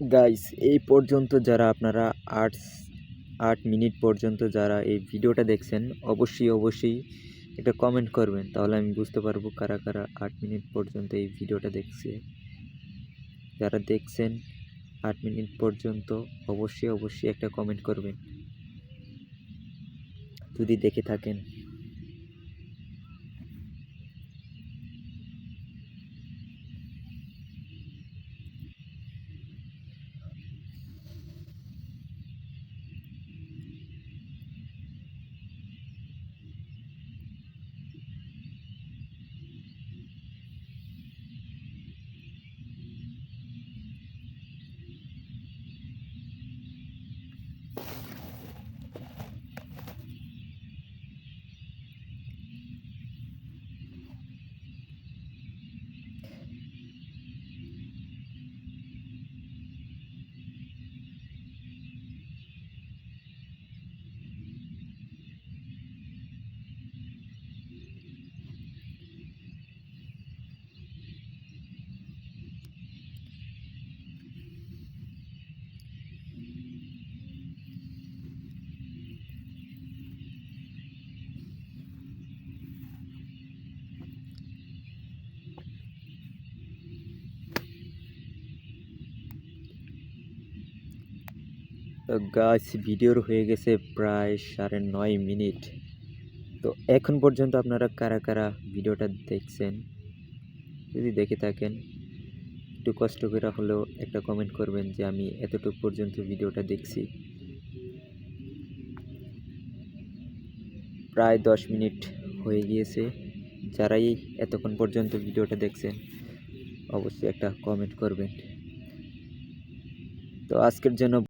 Guys এই পর্যন্ত যারা আপনারা আট আট মিনিট পর্যন্ত যারা এই ভিডিওটা দেখছেন, অবশ্যই অবশ্যই একটা কমেন্ট করবেন। তাহলে আমি বুঝতে পারব কারা কারা আট মিনিট পর্যন্ত এই ভিডিওটা দেখছে। যারা দেখছেন আট মিনিট পর্যন্ত, অবশ্যই অবশ্যই একটা কমেন্ট করবেন। যদি দেখে থাকেন। গাছ ভিডিওর হয়ে গেছে প্রায় সাড়ে নয় মিনিট। তো এখন পর্যন্ত আপনারা কারা কারা ভিডিওটা দেখছেন, যদি দেখে থাকেন, একটু কষ্ট করে হলেও একটা কমেন্ট করবেন যে আমি এতটুকু পর্যন্ত ভিডিওটা দেখছি। প্রায় দশ মিনিট হয়ে গিয়েছে, যারাই এতক্ষণ পর্যন্ত ভিডিওটা দেখছেন, অবশ্যই একটা কমেন্ট করবেন। তো আজকের জন্য